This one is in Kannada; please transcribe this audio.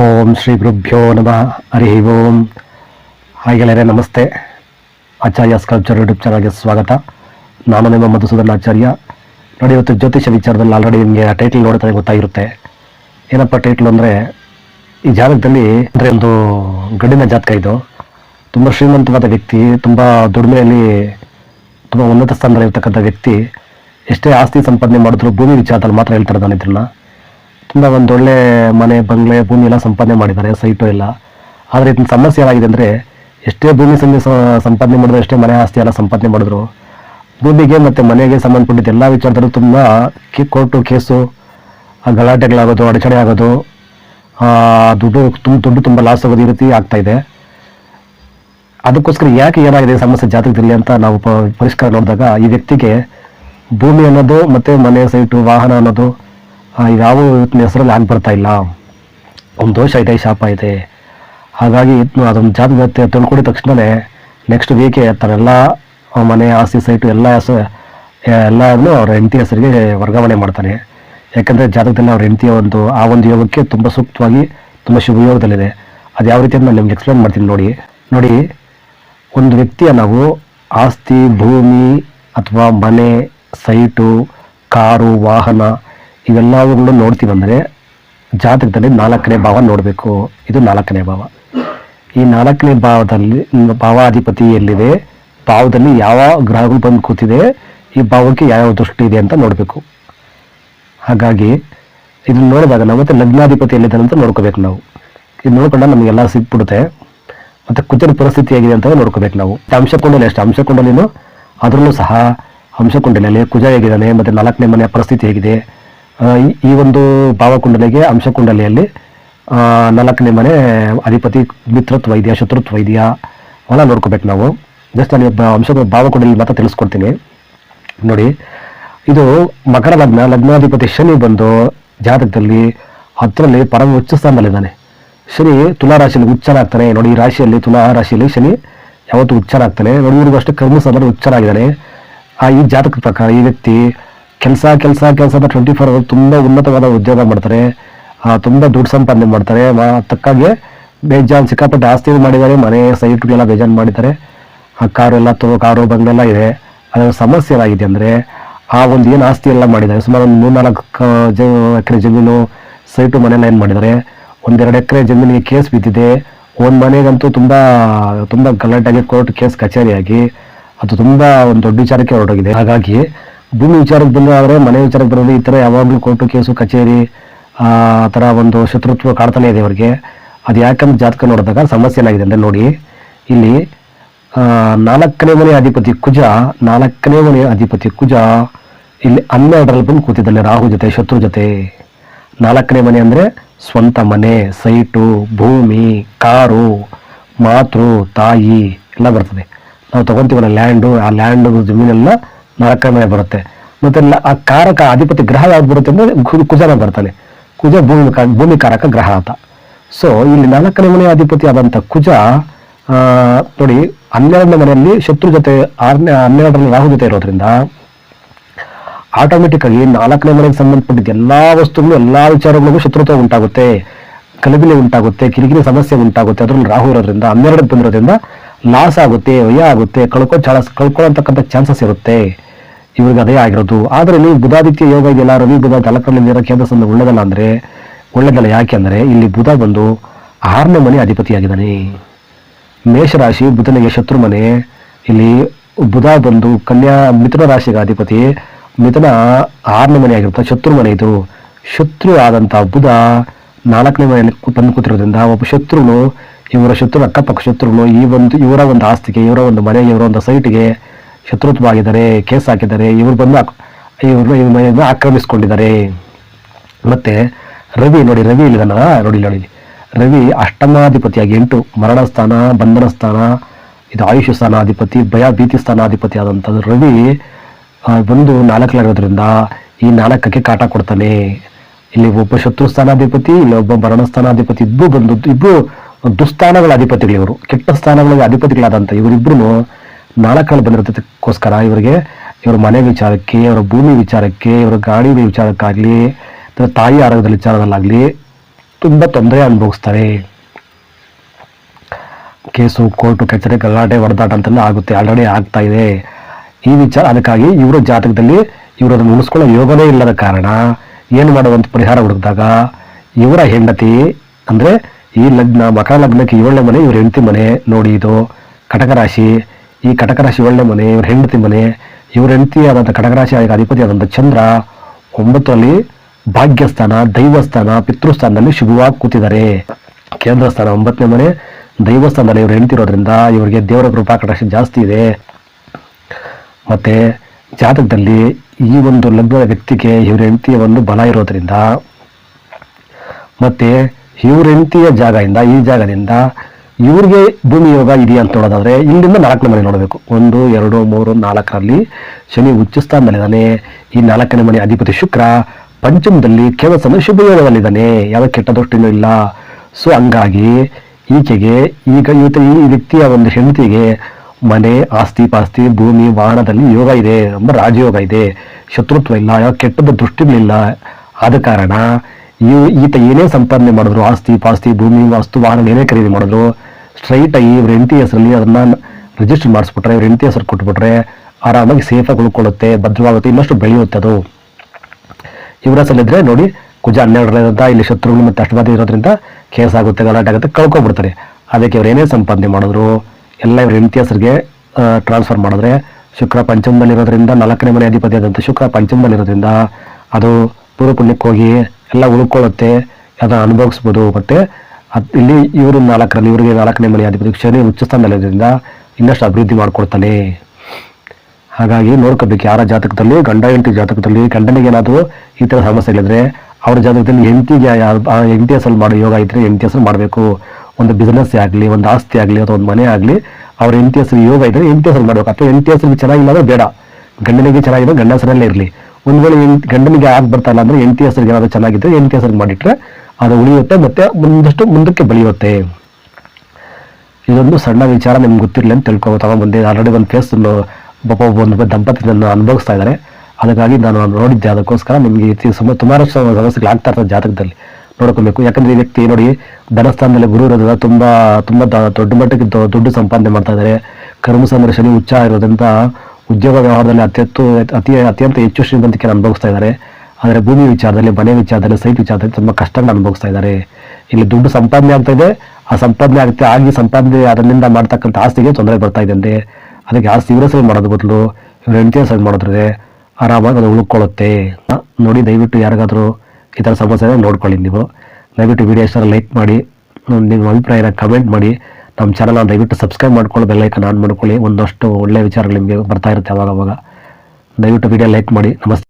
ಓಂ ಶ್ರೀ ಗುರುಭ್ಯೋ ನಮಃ. ಹರಿ ಓಂ. ಹಾಯ್ ಗೆಳೆಯರೆ ನಮಸ್ತೆ. ಆಚಾರ್ಯ ಸ್ಕಲ್ಪ್ಚರ್ ಯೂಟ್ಯೂಬ್ ಚಾನಲ್ಗೆ ಸ್ವಾಗತ. ನಾನು ನಿಮ್ಮ ಮಧುಸೂದನ್ ಆಚಾರ್ಯ. ನೋಡಿ, ಇವತ್ತು ಜ್ಯೋತಿಷ ವಿಚಾರದಲ್ಲಿ ಆಲ್ರೆಡಿ ನಿಮಗೆ ಟೈಟ್ಲ್ ನೋಡ್ತಾರೆ, ಗೊತ್ತಾಗಿರುತ್ತೆ. ಏನಪ್ಪ ಟೈಟ್ಲ್ ಅಂದರೆ, ಈ ಜಾತಕದಲ್ಲಿ ಅಂದರೆ ಒಂದು ಗಡಿನ ಜಾತಕ ಇದು. ತುಂಬ ಶ್ರೀಮಂತವಾದ ವ್ಯಕ್ತಿ, ತುಂಬ ದುಡಿಮೆಯಲ್ಲಿ ತುಂಬ ಉನ್ನತ ಸ್ಥಾನದಲ್ಲಿರ್ತಕ್ಕಂಥ ವ್ಯಕ್ತಿ. ಎಷ್ಟೇ ಆಸ್ತಿ ಸಂಪಾದನೆ ಮಾಡಿದ್ರು ಭೂಮಿ ವಿಚಾರದಲ್ಲಿ ಮಾತ್ರ ಹೇಳ್ತಾರೆ ನಾನು ಇದನ್ನ ತುಂಬ ಒಂದು ಒಳ್ಳೆ ಮನೆ, ಬಂಗ್ಲೆ, ಭೂಮಿ ಎಲ್ಲ ಸಂಪಾದನೆ ಮಾಡಿದ್ದಾರೆ ಸೈಟು ಎಲ್ಲ. ಆದರೆ ಇದನ್ನ ಸಮಸ್ಯೆ ಏನಾಗಿದೆ ಅಂದರೆ, ಎಷ್ಟೇ ಭೂಮಿ ಸಂಧಿ ಸಂಪಾದನೆ ಮಾಡಿದ್ರು, ಎಷ್ಟೇ ಮನೆ ಆಸ್ತಿ ಎಲ್ಲ ಸಂಪಾದನೆ ಮಾಡಿದ್ರು, ಭೂಮಿಗೆ ಮತ್ತು ಮನೆಗೆ ಸಂಬಂಧಪಟ್ಟಿದ್ದ ಎಲ್ಲ ವಿಚಾರದಲ್ಲೂ ತುಂಬ ಕಿ, ಕೋರ್ಟು ಕೇಸು ಗಲಾಟೆಗಳಾಗೋದು, ಅಡಚಣೆ ಆಗೋದು ದುಡ್ಡು ತುಂಬ ದುಡ್ಡು ತುಂಬ ಲಾಸ್ ಆಗೋದು ಈ ರೀತಿ ಆಗ್ತಾ ಇದೆ. ಅದಕ್ಕೋಸ್ಕರ ಯಾಕೆ ಏನಾಗಿದೆ ಸಮಸ್ಯೆ ಜಾತಕದಲ್ಲಿ ಅಂತ ನಾವು ಪರಿಷ್ಕಾರ ನೋಡಿದಾಗ ಈ ವ್ಯಕ್ತಿಗೆ ಭೂಮಿ ಅನ್ನೋದು ಮತ್ತು ಮನೆ ಸೈಟು ವಾಹನ ಅನ್ನೋದು ಇವ್ಯಾವು ಇವತ್ತಿನ ಹೆಸರಲ್ಲಿ ಆಗಿ ಬರ್ತಾ ಇಲ್ಲ. ಒಂದು ದೋಷ ಇದೆ, ಶಾಪ ಇದೆ. ಹಾಗಾಗಿ ಅದೊಂದು ಜಾತಕತೆ ತಿಳ್ಕೊಂಡಿದ ತಕ್ಷಣವೇ ನೆಕ್ಸ್ಟ್ ವೀಕೆ ತನ್ನೆಲ್ಲ ಮನೆ, ಆಸ್ತಿ ಸೈಟು ಎಲ್ಲ ಹೆಸರು ಎಲ್ಲವನ್ನು ಅವ್ರ ಹೆಂಡತಿ ಹೆಸರಿಗೆ ವರ್ಗಾವಣೆ ಮಾಡ್ತಾನೆ. ಯಾಕಂದರೆ ಜಾತಕದಲ್ಲಿ ಅವ್ರ ಹೆಂಡತಿಯ ಒಂದು, ಆ ಒಂದು ಯೋಗಕ್ಕೆ ತುಂಬ ಸೂಕ್ತವಾಗಿ ತುಂಬ ಶುಭ ಯೋಗದಲ್ಲಿದೆ. ಅದು ಯಾವ ರೀತಿ ನಾನು ನಿಮ್ಗೆ ಎಕ್ಸ್ಪ್ಲೇನ್ ಮಾಡ್ತೀನಿ ನೋಡಿ. ನೋಡಿ, ಒಂದು ವ್ಯಕ್ತಿಯ ನಾವು ಆಸ್ತಿ, ಭೂಮಿ ಅಥವಾ ಮನೆ ಸೈಟು ಕಾರು, ವಾಹನ ಇವೆಲ್ಲವುಗಳು ನೋಡ್ತೀವಿ ಅಂದರೆ ಜಾತಕದಲ್ಲಿ ನಾಲ್ಕನೇ ಭಾವ ನೋಡಬೇಕು. ಇದು ನಾಲ್ಕನೇ ಭಾವ. ಈ ನಾಲ್ಕನೇ ಭಾವದಲ್ಲಿ, ಭಾವಾಧಿಪತಿ ಎಲ್ಲಿದೆ? ಭಾವದಲ್ಲಿ ಯಾವ ಗ್ರಹಗಳು ಬಂದು ಕೂತಿದೆ? ಈ ಭಾವಕ್ಕೆ ಯಾವ ದೃಷ್ಟಿ ಇದೆ ಅಂತ ನೋಡಬೇಕು. ಹಾಗಾಗಿ ಇದನ್ನು ನೋಡಿದಾಗ ನಾವು ಮತ್ತೆ ಲಗ್ನಾಧಿಪತಿ ಎಲ್ಲಿದೆ ಅಂತ ನೋಡ್ಕೋಬೇಕು ನಾವು. ಇದು ನೋಡ್ಕೊಂಡಾಗ ನಮಗೆಲ್ಲ ಸಿಕ್ಬಿಡುತ್ತೆ. ಮತ್ತು ಕುಜನ ಪರಿಸ್ಥಿತಿ ಹೇಗಿದೆ ಅಂತ ನೋಡ್ಕೋಬೇಕು ನಾವು. ಅಂಶಕೊಂಡಲಿ ಅಷ್ಟೇ. ಅಂಶಕೊಂಡಲಿನೂ ಅದರಲ್ಲೂ ಸಹ ಅಂಶಕುಂಡಲಿಯಲ್ಲಿ ಕುಜ ಹೇಗಿದ್ದಾನೆ, ಮತ್ತು ನಾಲ್ಕನೇ ಮನೆಯ ಪರಿಸ್ಥಿತಿ ಹೇಗಿದೆ ಈ- ಒಂದು ಭಾವಕುಂಡಲಿಗೆ, ಅಂಶಕುಂಡಲಿಯಲ್ಲಿ ನಾಲ್ಕನೇ ಮನೆ ಅಧಿಪತಿ ಮಿತ್ರತ್ವ ಇದೆಯಾ, ಶತ್ರುತ್ವ ಇದೆಯಾ ಅವೆಲ್ಲ ನೋಡ್ಕೋಬೇಕು ನಾವು. ಜಸ್ಟ್ ನಾನು ಅಂಶದ ಅಂಶ ಭಾವಕುಂಡಲಿ ಮಾತ್ರ ತಿಳಿಸ್ಕೊಡ್ತೀನಿ. ನೋಡಿ, ಇದು ಮಕರ ಲಗ್ನ, ಲಗ್ನಾಧಿಪತಿ ಶನಿ ಬಂದು ಜಾತಕದಲ್ಲಿ ಹತ್ತರಲ್ಲಿ ಪರಮ ಉಚ್ಚ ಸ್ಥಾನದಲ್ಲಿದ್ದಾನೆ. ಶನಿ ತುಲಾ ರಾಶಿಯಲ್ಲಿ ಉಚ್ಚನಾಗ್ತಾನೆ. ನೋಡಿ, ಈ ರಾಶಿಯಲ್ಲಿ ತುಲಾ ರಾಶಿಯಲ್ಲಿ ಶನಿ ಯಾವತ್ತು ಉಚ್ಚನಾಗ್ತಾನೆ. ನೋಡಿ ಇವ್ರಿಗೂ ಅಷ್ಟೇ ಕರ್ಮ ಸ್ಥಾನದಲ್ಲಿ ಉಚ್ಚನಾಗಿದ್ದಾನೆ. ಆ, ಈ ಜಾತಕ ಪ್ರಕಾರ ಈ ವ್ಯಕ್ತಿ ಕೆಲಸ ಕೆಲಸ ಕೆಲಸದ ಟ್ವೆಂಟಿ ಫೋರ್ ಅವರ್ ತುಂಬ ಉನ್ನತವಾದ ಉದ್ಯೋಗ ಮಾಡ್ತಾರೆ. ತುಂಬ ದುಡ್ಡು ಸಂಪಾದನೆ ಮಾಡ್ತಾರೆ. ತಕ್ಕಾಗೆ ಬೇಜಾನ್ ಸಿಕ್ಕಾಪಟ್ಟೆ ಆಸ್ತಿ ಮಾಡಿದ್ದಾರೆ. ಮನೆ ಸೈಟ್ಗಳೆಲ್ಲ ಬೇಜಾನ್ ಮಾಡಿದ್ದಾರೆ. ಆ, ಕಾರು ಎಲ್ಲ ತೋ ಕಾರು ಬಂದೆಲ್ಲ ಇದೆ. ಅದರ ಸಮಸ್ಯೆ ಏನಾಗಿದೆ ಅಂದರೆ ಆ ಒಂದು ಏನು ಆಸ್ತಿ ಎಲ್ಲ ಮಾಡಿದ್ದಾರೆ. ಸುಮಾರು ಒಂದು ಮೂರ್ನಾಲ್ಕು ಜ, ಎಕರೆ ಜಮೀನು ಸೈಟು ಮನೆಲ್ಲ ಏನು ಮಾಡಿದ್ದಾರೆ. ಒಂದೆರಡು ಎಕರೆ ಜಮೀನಿಗೆ ಕೇಸ್ ಬಿದ್ದಿದೆ. ಒಂದು ಮನೆಗಂತೂ ತುಂಬ ತುಂಬ ಗಲಾಟಾಗಿ ಕೋರ್ಟ್ ಕೇಸ್ ಕಚೇರಿಯಾಗಿ ಅದು ತುಂಬ ಒಂದು ದೊಡ್ಡ ವಿಚಾರಕ್ಕೆ ಹೊರಟೋಗಿದೆ. ಹಾಗಾಗಿ ಭೂಮಿ ವಿಚಾರಕ್ಕೆ ಆದರೆ ಮನೆ ವಿಚಾರಕ್ಕೆ ಬರೋದು ಈ ಥರ ಯಾವಾಗಲೂ ಕೋರ್ಟು ಕೇಸು ಕಚೇರಿ, ಆ, ಥರ ಒಂದು ಶತ್ರುತ್ವ ಕಾಡ್ತಾನೆ ಇದೆ ಅವರಿಗೆ ಅದು ಯಾಕಂದ್ರೆ ಜಾತಕ ನೋಡಿದಾಗ ಸಮಸ್ಯೆ ಏನಾಗಿದೆ ಅಂದರೆ ನೋಡಿ, ಇಲ್ಲಿ ನಾಲ್ಕನೇ ಮನೆ ಅಧಿಪತಿ ಕುಜ, ನಾಲ್ಕನೇ ಮನೆ ಅಧಿಪತಿ ಕುಜ ಇಲ್ಲಿ ಹನ್ನೆರಡರಲ್ಲಿ ಬಂದು ಕೂತಿದ್ದಾನೆ ರಾಹು ಜೊತೆ, ಶತ್ರು ಜೊತೆ. ನಾಲ್ಕನೇ ಮನೆ ಅಂದರೆ ಸ್ವಂತ ಮನೆ, ಸೈಟು, ಭೂಮಿ, ಕಾರು, ಮಾತೃ, ತಾಯಿ ಎಲ್ಲ ಬರ್ತದೆ. ನಾವು ತಗೊಂತೀವಲ್ಲ ಲ್ಯಾಂಡು ಆ ಲ್ಯಾಂಡು ಜಮೀನೆಲ್ಲ ಮನೆ ಬರುತ್ತೆ. ಮತ್ತೆ ಆ ಕಾರಕ ಅಧಿಪತಿ ಗ್ರಹ ಯಾವ್ದು ಬರುತ್ತೆ ಅಂದ್ರೆ ಕುಜನ ಬರ್ತಾನೆ. ಕುಜ ಭೂಮಿ ಭೂಮಿ ಕಾರಕ ಗ್ರಹ ಅಂತ. ಸೊ ಇಲ್ಲಿ ನಾಲ್ಕನೇ ಮನೆ ಅಧಿಪತಿ ಆದಂತ ಕುಜ ನೋಡಿ, ಹನ್ನೆರಡನೇ ಮನೆಯಲ್ಲಿ ಶತ್ರು ಜೊತೆ ಆರನೇ ಹನ್ನೆರಡರಲ್ಲಿ ರಾಹು ಜೊತೆ ಇರೋದ್ರಿಂದ ಆಟೋಮೆಟಿಕ್ ಆಗಿ ನಾಲ್ಕನೇ ಮನೆಗೆ ಸಂಬಂಧಪಟ್ಟಿದ್ದ ಎಲ್ಲಾ ವಸ್ತುಗಳು, ಎಲ್ಲಾ ವಿಚಾರಗಳಿಗೂ ಶತ್ರುತ್ವ ಉಂಟಾಗುತ್ತೆ. ಕಲಬಿಲೆ ಉಂಟಾಗುತ್ತೆ, ಕಿರಿಕಿರಿ ಸಮಸ್ಯೆ ಉಂಟಾಗುತ್ತೆ. ಅದ್ರಲ್ಲಿ ರಾಹು ಇರೋದ್ರಿಂದ ಹನ್ನೆರಡು ಬಂದಿರೋದ್ರಿಂದ ಲಾಸ್ ಆಗುತ್ತೆ, ವ್ಯಯ ಆಗುತ್ತೆ, ಕಳ್ಕೊ ಚಾಳ ಕಳ್ಕೊಳ್ಳೋ ಚಾನ್ಸಸ್ ಇರುತ್ತೆ. ಇವ್ರಿಗೆ ಅದೇ ಆಗಿರೋದು. ಆದರೆ ನೀವು ಬುಧಾದಿತ್ಯ ಯೋಗ ಇದೆಯಲ್ಲ ರವಿ ಬುಧ ತಲಕರಲ್ಲಿ ಇರೋ ಕೇಂದ್ರ ಸಂದ ಒಳ್ಳೆದಲ್ಲ ಅಂದ್ರೆ ಒಳ್ಳೇದಲ್ಲ ಯಾಕೆ ಅಂದ್ರೆ ಇಲ್ಲಿ ಬುಧ ಬಂದು ಆರನೇ ಮನೆ ಅಧಿಪತಿಯಾಗಿದ್ದಾನೆ. ಮೇಷರಾಶಿ ಬುಧನಿಗೆ ಶತ್ರು ಮನೆ. ಇಲ್ಲಿ ಬುಧ ಬಂದು ಕನ್ಯಾ ಮಿಥುನ ರಾಶಿಗೆ ಅಧಿಪತಿ. ಮಿಥುನ ಆರನೇ ಮನೆ ಆಗಿರುತ್ತೆ, ಶತ್ರು ಮನೆ ಇದು. ಶತ್ರು ಆದಂಥ ಬುಧ ನಾಲ್ಕನೇ ಮನೆಯಲ್ಲಿ ಬಂದು ಕೂತಿರೋದ್ರಿಂದ ಒಬ್ಬ ಶತ್ರುನು, ಇವರ ಶತ್ರು ಅಕ್ಕಪಕ್ಕ ಶತ್ರುನು ಈ ಒಂದು, ಇವರ ಒಂದು ಆಸ್ತಿಗೆ, ಇವರ ಒಂದು ಮನೆ ಇವರ ಒಂದು ಸೈಟ್ಗೆ ಶತ್ರುತ್ವವಾಗಿದ್ದಾರೆ, ಕೇಸ್ ಹಾಕಿದ್ದಾರೆ ಇವರು ಬಂದು ಇವರು ಮನೆಯನ್ನು ಆಕ್ರಮಿಸ್ಕೊಂಡಿದ್ದಾರೆ. ಮತ್ತೆ ರವಿ ನೋಡಿ, ರವಿ ಇಲ್ಲಿದಾನ? ನೋಡಿ ನೋಡಿ. ರವಿ ಅಷ್ಟಮಾಧಿಪತಿಯಾಗಿ ಎಂಟು ಮರಣ ಸ್ಥಾನ ಬಂಧನ ಸ್ಥಾನ ಇದು ಆಯುಷ ಸ್ಥಾನಾಧಿಪತಿ, ಭಯ ಭೀತಿ ಸ್ಥಾನಾಧಿಪತಿ ಆದಂಥದ್ದು ರವಿ ಒಂದು ನಾಲ್ಕಲಾಗಿರೋದ್ರಿಂದ ಈ ನಾಲ್ಕಕ್ಕೆ ಕಾಟ ಕೊಡ್ತಾನೆ. ಇಲ್ಲಿ ಒಬ್ಬ ಶತ್ರು ಸ್ಥಾನಾಧಿಪತಿ, ಇಲ್ಲಿ ಒಬ್ಬ ಮರಣ ಸ್ಥಾನಾಧಿಪತಿ, ಇಬ್ಬರು ಬಂದು, ಇಬ್ಬರು ದುಸ್ಥಾನಗಳ ಅಧಿಪತಿಗಳು ಇವರು ಕೆಟ್ಟ ಸ್ಥಾನಗಳ ಅಧಿಪತಿಗಳಾದಂಥ ಇವರಿಬ್ರು ನಾಲ್ಕರಲ್ಲಿ ಬಂದಿರೋದಕ್ಕೋಸ್ಕರ ಇವರಿಗೆ ಇವರ ಮನೆ ವಿಚಾರಕ್ಕೆ, ಇವರ ಭೂಮಿ ವಿಚಾರಕ್ಕೆ, ಇವರ ಗಾಡಿ ವಿಚಾರಕ್ಕಾಗಲಿ ಅಥವಾ ತಾಯಿ ಆರೋಗ್ಯದ ವಿಚಾರದಲ್ಲಾಗಲಿ ತುಂಬ ತೊಂದರೆ ಅನುಭವಿಸ್ತಾರೆ. ಕೇಸು, ಕೋರ್ಟು, ಕಚೇರಿ, ಗಲಾಟೆ ಹೊಡೆದಾಟ ಅಂತಲೇ ಆಗುತ್ತೆ, ಆಲ್ರೆಡಿ ಆಗ್ತಾ ಇದೆ. ಈ ವಿಚಾರ, ಅದಕ್ಕಾಗಿ ಇವರ ಜಾತಕದಲ್ಲಿ ಇವರನ್ನು ಉಳಿಸ್ಕೊಳ್ಳೋ ಯೋಗನೇ ಇಲ್ಲದ ಕಾರಣ ಏನು ಮಾಡುವಂಥ ಪರಿಹಾರ ಹುಡುಕಿದಾಗ ಇವರ ಹೆಂಡತಿ, ಅಂದರೆ ಈ ಲಗ್ನ, ಮಕರ ಲಗ್ನಕ್ಕೆ ಏಳನೇ ಮನೆ, ಇವರ ಹೆಂಡತಿ ಮನೆ ನೋಡಿ ಇದು ಕಟಕ ರಾಶಿ ಈ ಕಟಕ ರಾಶಿ ಏಳನೇ ಮನೆ, ಇವ್ರ ಹೆಂಡತಿ ಮನೆ, ಇವ್ರ ಹೆಂಡತಿ ಆದಂಥ ಕಟಕ ರಾಶಿ ಅಧಿಪತಿ ಆದಂಥ ಚಂದ್ರ ಒಂಬತ್ತರಲ್ಲಿ ಭಾಗ್ಯಸ್ಥಾನ, ದೈವಸ್ಥಾನ, ಪಿತೃಸ್ಥಾನದಲ್ಲಿ ಶುಭವಾಗಿ ಕೂತಿದ್ದಾರೆ. ಕೇಂದ್ರ ಸ್ಥಾನ ಒಂಬತ್ತನೇ ಮನೆ, ದೈವಸ್ಥಾನದಲ್ಲಿ ಇವ್ರು ಹೆಣ್ತಿರೋದ್ರಿಂದ ಇವರಿಗೆ ದೇವರ ಕೃಪಾ ಕಟಾಕ್ಷ ಜಾಸ್ತಿ ಇದೆ. ಮತ್ತೆ ಜಾತಕದಲ್ಲಿ ಈ ಒಂದು ಲಗ್ನದ ವ್ಯಕ್ತಿಗೆ ಇವ್ರ ಹೆಂಡತಿಯ ಒಂದು ಬಲ ಇರೋದ್ರಿಂದ, ಮತ್ತೆ ಇವ್ರ ಹೆಂಡತಿಯ ಜಾಗದಿಂದ, ಈ ಜಾಗದಿಂದ ಇವ್ರಿಗೆ ಭೂಮಿ ಯೋಗ ಇದೆಯಾ ಅಂತ ನೋಡೋದಾದ್ರೆ ಇಲ್ಲಿಂದ ನಾಲ್ಕನೇ ಮನೆ ನೋಡಬೇಕು. ಒಂದು, ಎರಡು, ಮೂರು, ನಾಲ್ಕರಲ್ಲಿ ಶನಿ ಉಚ್ಚ ಸ್ಥಾನದಲ್ಲಿದ್ದಾನೆ ಈ ನಾಲ್ಕನೇ ಮನೆ ಅಧಿಪತಿ ಶುಕ್ರ, ಪಂಚಮದಲ್ಲಿ ಕೇವಲ ಸಮಯ ಶುಭ ಯೋಗದಲ್ಲಿದ್ದಾನೆ. ಯಾವ ಕೆಟ್ಟ ದೃಷ್ಟಿನೂ ಇಲ್ಲ. ಸೊ ಹಂಗಾಗಿ ಈಕೆಗೆ ಈಗ ಈತ ಈ ವ್ಯಕ್ತಿಯ ಒಂದು ಹೆಂಡತಿಗೆ ಮನೆ, ಆಸ್ತಿ, ಪಾಸ್ತಿ, ಭೂಮಿ, ವಾಹನದಲ್ಲಿ ಯೋಗ ಇದೆ. ಎಂಬ ರಾಜಯೋಗ ಇದೆ. ಶತ್ರುತ್ವ ಇಲ್ಲ ಯಾವ ಕೆಟ್ಟದ ದೃಷ್ಟಿಗಳಿಲ್ಲ ಆದ ಕಾರಣ ಈ ಈತ ಏನೇ ಸಂಪಾದನೆ ಮಾಡಿದ್ರು, ಆಸ್ತಿ, ಪಾಸ್ತಿ, ಭೂಮಿ, ವಸ್ತು, ವಾಹನ, ಏನೇ ಖರೀದಿ ಮಾಡಿದ್ರು ಸ್ಟ್ರೈಟ್ ಆಗಿ ಇವ್ರ ಹೆಂಡತಿ ಹೆಸರಲ್ಲಿ ಅದನ್ನು ರಿಜಿಸ್ಟರ್ ಮಾಡಿಸ್ಬಿಟ್ರೆ, ಇವ್ರ ಹೆಂಡತಿ ಹೆಸರು ಕೊಟ್ಬಿಟ್ರೆ ಆರಾಮಾಗಿ ಸೇಫಾಗಿ ಉಳ್ಕೊಳ್ಳುತ್ತೆ, ಭದ್ರವಾಗುತ್ತೆ, ಇನ್ನಷ್ಟು ಬೆಳೆಯುತ್ತೆ ಅದು. ಇವರ ಹೆಸರಲ್ಲಿದ್ದರೆ ನೋಡಿ, ಕುಜ ಹನ್ನೆರಡರಿಂದ ಇಲ್ಲಿ ಶತ್ರುಗಳು ಮತ್ತು ಅಷ್ಟವಾದಿ ಇರೋದ್ರಿಂದ ಕೇಸ್ ಆಗುತ್ತೆ, ಗಲಾಟೆ ಆಗುತ್ತೆ ಕಳ್ಕೊಬಿಡ್ತಾರೆ ಅದಕ್ಕೆ ಇವ್ರು ಏನೇ ಸಂಪಾದನೆ ಮಾಡಿದ್ರು, ಎಲ್ಲ ಇವ್ರ ಹೆಂಡತಿ ಹೆಸರಿಗೆ ಟ್ರಾನ್ಸ್ಫರ್ ಮಾಡಿದ್ರೆ ಶುಕ್ರ ಪಂಚಮದಲ್ಲಿರೋದ್ರಿಂದ ನಾಲ್ಕನೇ ಮನೆ ಅಧಿಪತಿ ಆದಂಥ ಶುಕ್ರ ಪಂಚಮದಲ್ಲಿರೋದ್ರಿಂದ ಅದು ಪೂರ್ವ ಪುಣ್ಯಕ್ಕೆ ಹೋಗಿ ಎಲ್ಲ ಉಳ್ಕೊಳ್ಳುತ್ತೆ, ಅದನ್ನು ಅನುಭವಿಸ್ಬೋದು. ಮತ್ತೆ ಇಲ್ಲಿ ಇವರು ನಾಲ್ಕರಲ್ಲಿ, ಇವರಿಗೆ ನಾಲ್ಕನೇ ಮನೆ ಅಧಿಪತಿ ಶನಿ ಉಚ್ಚ ಸ್ಥಾನದಲ್ಲಿರೋದ್ರಿಂದ ಇನ್ನಷ್ಟು ಅಭಿವೃದ್ಧಿ ಮಾಡಿಕೊಡ್ತಾನೆ. ಹಾಗಾಗಿ ನೋಡ್ಕೋಬೇಕು, ಯಾರ ಜಾತಕದಲ್ಲಿ, ಗಂಡ, ಹೆಂಡತಿ ಜಾತಕದಲ್ಲಿ ಗಂಡನಿಗೆ ಏನಾದರೂ ಈ ಥರ ಸಮಸ್ಯೆಗಳಿದ್ರೆ ಅವ್ರ ಜಾತಕದಲ್ಲಿ ಹೆಂಡತಿಗೆ ಹೆಂಡತಿ ಹೆಸರು ಮಾಡೋ ಯೋಗ ಇದ್ದರೆ ಹೆಂಡತಿ ಹೆಸರು ಮಾಡಬೇಕು. ಒಂದು ಬಿಸ್ನೆಸ್ ಆಗಲಿ, ಒಂದು ಆಸ್ತಿ ಆಗಲಿ, ಅಥವಾ ಒಂದು ಮನೆ ಆಗಲಿ, ಅವ್ರ ಹೆಂಡತಿ ಹೆಸರು ಯೋಗ ಇದ್ದರೆ ಹೆಂಡತಿ ಹೆಸರು ಮಾಡಬೇಕು. ಅಥವಾ ಹೆಂಡತಿ ಹೆಸರು ಚೆನ್ನಾಗಿಲ್ಲ ಅಂದ್ರೆ ಬೇಡ. ಗಂಡನಿಗೆ ಚೆನ್ನಾಗಿದೆ ಗಂಡ ಹೆಸರಲ್ಲೇ ಇರಲಿ. ಒಂದು ವೇಳೆ ಗಂಡನಿಗೆ ಆಗಿ ಬರ್ತಾ ಇಲ್ಲ ಅಂದರೆ ಹೆಂಡತಿ ಹೆಸರಿಗೆ ಏನಾದರೂ ಚೆನ್ನಾಗಿದ್ದರೆ ಹೆಂಡತಿ ಹೆಸರು ಮಾಡಿಟ್ರೆ ಅದು ಉಳಿಯುತ್ತೆ, ಮತ್ತೆ ಮುಂದಷ್ಟು ಮುಂದಕ್ಕೆ ಬೆಳೆಯುತ್ತೆ. ಇದೊಂದು ಸಣ್ಣ ವಿಚಾರ ನಿಮ್ಗೆ ಗೊತ್ತಿರಲಿ ಅಂತ ತಿಳ್ಕೊ ಮುಂದೆ ಆಲ್ರೆಡಿ ಒಂದು ಫೇಸ್ ಒಬ್ಬ ಒಂದು ದಂಪತಿ ನನ್ನ ಅನುಭವಿಸ್ತಾ ಇದ್ದಾರೆ ಅದಕ್ಕಾಗಿ ನಾನು ನೋಡಿದ್ದೆ. ಅದಕ್ಕೋಸ್ಕರ ನಿಮಗೆ ಈ ಸುಮಾರು ಸಮಸ್ಯೆಗಳು ಆಗ್ತಾ ಇರ್ತದೆ ಜಾತಕದಲ್ಲಿ. ನೋಡ್ಕೊಬೇಕು. ಯಾಕಂದ್ರೆ ಈ ವ್ಯಕ್ತಿ ನೋಡಿ, ಧನಸ್ಥಾನದಲ್ಲಿ ಗುರು ಇರೋದ್ರಿಂದ ತುಂಬಾ ತುಂಬಾ ದೊಡ್ಡ ಮಟ್ಟಕ್ಕೆ ದುಡ್ಡು ಸಂಪಾದನೆ ಮಾಡ್ತಾ ಇದ್ದಾರೆ ಕರ್ಮಸಂದ್ರ ಶನಿ ಉಚ್ಚ ಇರೋದ್ರಿಂದ ಉದ್ಯೋಗ ವ್ಯವಹಾರದಲ್ಲಿ ಅತ್ಯಂತ, ಅತಿ, ಅತ್ಯಂತ ಹೆಚ್ಚು ಶ್ರೀಮಂತಿಕೆ ಅನುಭವಿಸ್ತಾ ಇದ್ದಾರೆ ಆದರೆ ಭೂಮಿ ವಿಚಾರದಲ್ಲಿ, ಮನೆ ವಿಚಾರದಲ್ಲಿ, ಸೈಟ್ ವಿಚಾರದಲ್ಲಿ ತುಂಬಾ ಕಷ್ಟಗಳನ್ನ ಅನುಭವಿಸ್ತಾ ಇದ್ದಾರೆ. ಇಲ್ಲಿ ದುಡ್ಡು ಸಂಪಾದನೆ ಆಗ್ತಾ ಇದೆ. ಆ ಸಂಪಾದನೆ ಆಗುತ್ತೆ ಆಗಿ ಸಂಪಾದನೆ ಅದರಿಂದ ಮಾಡ್ತಕ್ಕಂಥ ಆಸ್ತಿಗೆ ತೊಂದರೆ ಬರ್ತಾ ಇದೆ ಅಂತೆ. ಅದಕ್ಕೆ ಆಸ್ತಿ ಇವರ ಸೈಡ್ ಮಾಡೋದು ಬದಲು, ಇವ್ರ ಹೆಂಡತಿಯ ಸೈಡ್ ಮಾಡಿದ್ರೆ ಆರಾಮಾಗಿ ಅದು ಉಳ್ಕೊಳ್ಳುತ್ತೆ. ನೋಡಿ, ದಯವಿಟ್ಟು ಯಾರಿಗಾದರೂ ಈ ಥರ ಸಮಸ್ಯೆ ನೋಡ್ಕೊಳ್ಳಿ ನೀವು. ದಯವಿಟ್ಟು ವಿಡಿಯೋ ಇಷ್ಟ ಲೈಕ್ ಮಾಡಿ, ನಿಮ್ಮ ಅಭಿಪ್ರಾಯನ ಕಮೆಂಟ್ ಮಾಡಿ. ನಮ್ಮ ಚಾನಲ್ನ ದಯವಿಟ್ಟು ಸಬ್ಸ್ಕ್ರೈಬ್ ಮಾಡ್ಕೊಳ್ಳಿ ಬೆಲ್ಲೈಕನ್ ಆನ್ ಮಾಡ್ಕೊಳ್ಳಿ. ಒಂದಷ್ಟು ಒಳ್ಳೆಯ ವಿಚಾರಗಳು ನಿಮಗೆ ಬರ್ತಾ ಇರುತ್ತೆ ಅವಾಗ ಅವಾಗ. ದಯವಿಟ್ಟು ವಿಡಿಯೋ ಲೈಕ್ ಮಾಡಿ. ನಮಸ್ತೆ.